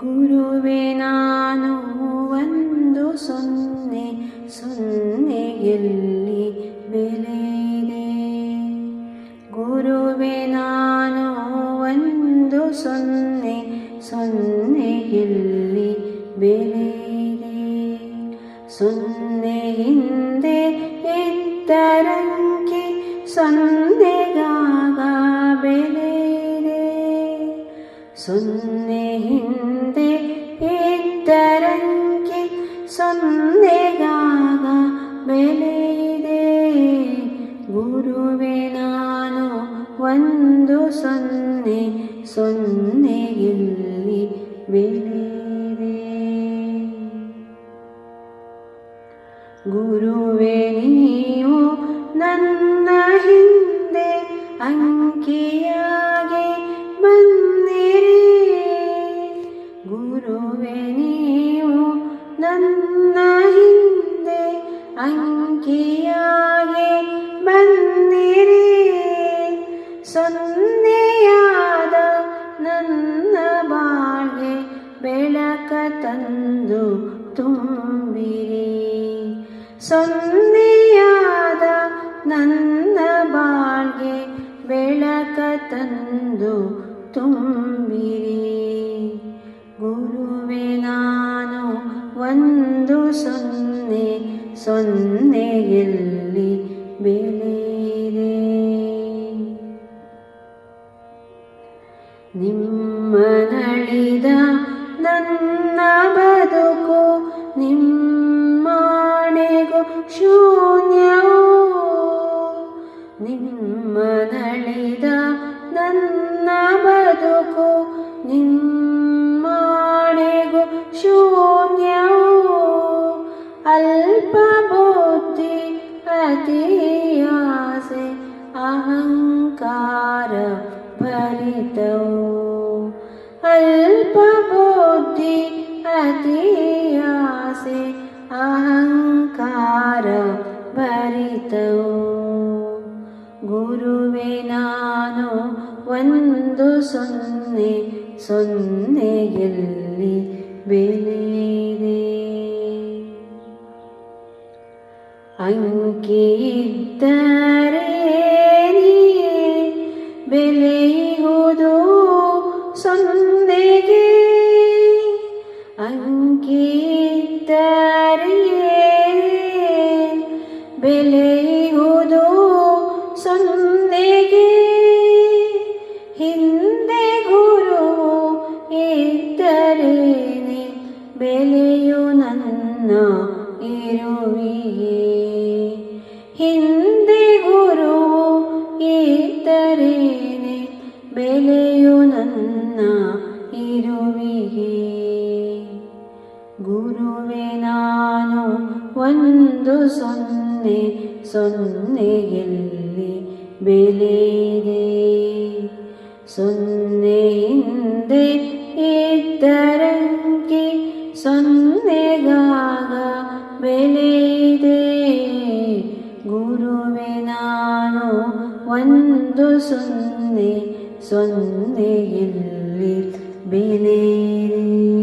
ಗುರುವೆ, ನಾನು ಒಂದು ಸೊನ್ನೆ, ಸೊನ್ನೆಯಲ್ಲಿ ಬೆಲೆ ಗುರುವೆ, ನಾನು ಒಂದು ಸೊನ್ನೆ, ಸೊನ್ನೆಯಲ್ಲಿ ಬೆಲೆ ಸೊನ್ನೆ ಹಿಂದೆ ಎತ್ತರಂಕೆ, ಸೊನ್ನೆಗಾಗ ಬೆಲೆ ಸೊನ್ನೆ ಹಿಂದೆ ಸೊನ್ನೆಗಾಗ ಬೆಲೆ ಇದೆ. ಗುರುವೆ, ನಾನು ಒಂದು ಸೊನ್ನೆ, ಸೊನ್ನೆಯಲ್ಲಿ ಬೆಲೆ ಇದೆ. ಗುರುವೆ, ನೀವು ನನ್ನ ಹಿಂದೆ ಅಂಕಿಯಾಗಿ ಅಂಕಿಯಾಗಿ ಬಂದಿರಿ. ಸೊನ್ನೆಯಾದ ನನ್ನ ಬಾಳ್ಗೆ ಬೆಳಕ ತಂದು ತುಂಬಿರಿ. ಸೊನ್ನೆಯಾದ ನನ್ನ ಬಾಳ್ಗೆ ಬೆಳಕ ತಂದು ತುಂಬಿರಿ. ಗುರುವೆ, ನಾನು ಒಂದು ಸೊನ್ನೆ ಸೊನ್ನೆಯಲ್ಲಿ ಬೆಲೆ ಇದೆ ನಿಮ್ಮ ನಳಿದ ನನ್ನ ಬದುಕು ನಿಮ್ಮನೆಗೂ ಶೂನ್ಯವು ನಿಮ್ಮ ನಳಿದ ನನ್ನ ಬದುಕು ನಿಮ್ಮನೆಗೂ ಶೂನ್ಯವು ಬುದ್ಧಿ ಅತಿ ಆಸೆ ಅಹಂಕಾರ ಭರಿತವು ಗುರುವೆ ನಾನು ಒಂದು ಸೊನ್ನೆ ಸೊನ್ನೆಯಲ್ಲಿ ಬೆಲೆ ಇದೆ ಬೆಲೆಯುವುದು ಸೊನ್ನೆಗೆ. ಹಿಂದೆ ಗುರು ಇದ್ದರೇನೆ, ಬೆಲೆಯು ನನ್ನ ಇರುವಿಗೆ ಹಿಂದೆ ಗುರು ಇದ್ದರೇನೆ, ಬೆಲೆಯು ನನ್ನ ಇರುವಿಗೆ ಗುರುವೆ, ನಾನು ಒಂದು ಸೊನ್ನೆ ಸೊನ್ನೆಯಲ್ಲಿ ಬೆಲೆ ಇದೆ ಸೊನ್ನೆ ಹಿಂದೆ ಇದ್ದರಂಕೆ ಸೊನ್ನೆಗಾಗ ಬೆಲೆ ಇದೆ ಗುರುವೆ ನಾನು ಒಂದು ಸೊನ್ನೆ ಸೊನ್ನೆಯಲ್ಲಿ ಬೆಲೆ ಇದೆ